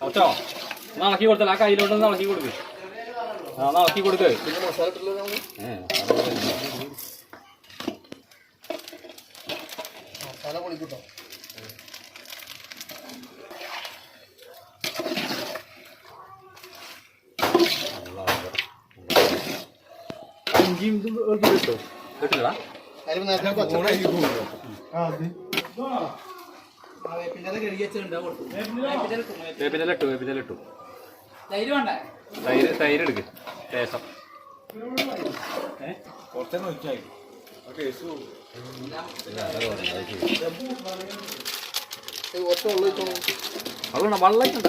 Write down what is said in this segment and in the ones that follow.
കുറച്ചോ എന്നാ ഇളക്കി കൊടുത്തല്ല ആ കയ്യിലോട്ടൊന്ന് ഇളക്കി കൊടുക്ക്. ആ എന്നാ ഇളക്കി കൊടുക്ക്. മസാല പൊളിക്കൂട്ടോ ഇഞ്ചിയും ഇതും കേട്ടില്ലടാ വേപ്പിന്റെ ഇട്ടു തൈര് വേണ്ടേ? തൈര് തൈര് എടുക്ക്. ശേഷം ഒറ്റ ഉള്ളു വെച്ചോളൂ വെള്ളം വെള്ളം ഇട്ടണ്ട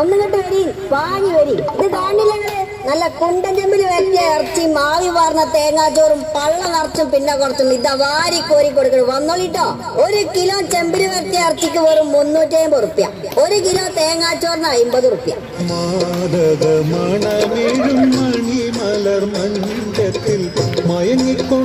ഒന്നും കണ്ട് വരി വാങ്ങി വരി. ഇത് കാണില്ല നല്ല കുണ്ടൻ ചെമ്പിൽ വലിയ ഇറച്ചി മാവി വാർന്ന തേങ്ങാച്ചോറും പള്ള നിറച്ചും പിന്നെ കുറച്ചും ഇതാ വാരി കോരി കൊടുക്കണം വന്നോളിട്ടോ ഒരു കിലോ ചെമ്പിൽ വലിയ ഇറച്ചിക്ക് വെറും മുന്നൂറ്റി അമ്പത് റുപ്യ. ഒരു കിലോ തേങ്ങാച്ചോറിന് അമ്പത് റുപ്യ. മണമിഴും മണിമലർ മഞ്ഞത്തിൽ മയങ്ങിക്കൊണ്ട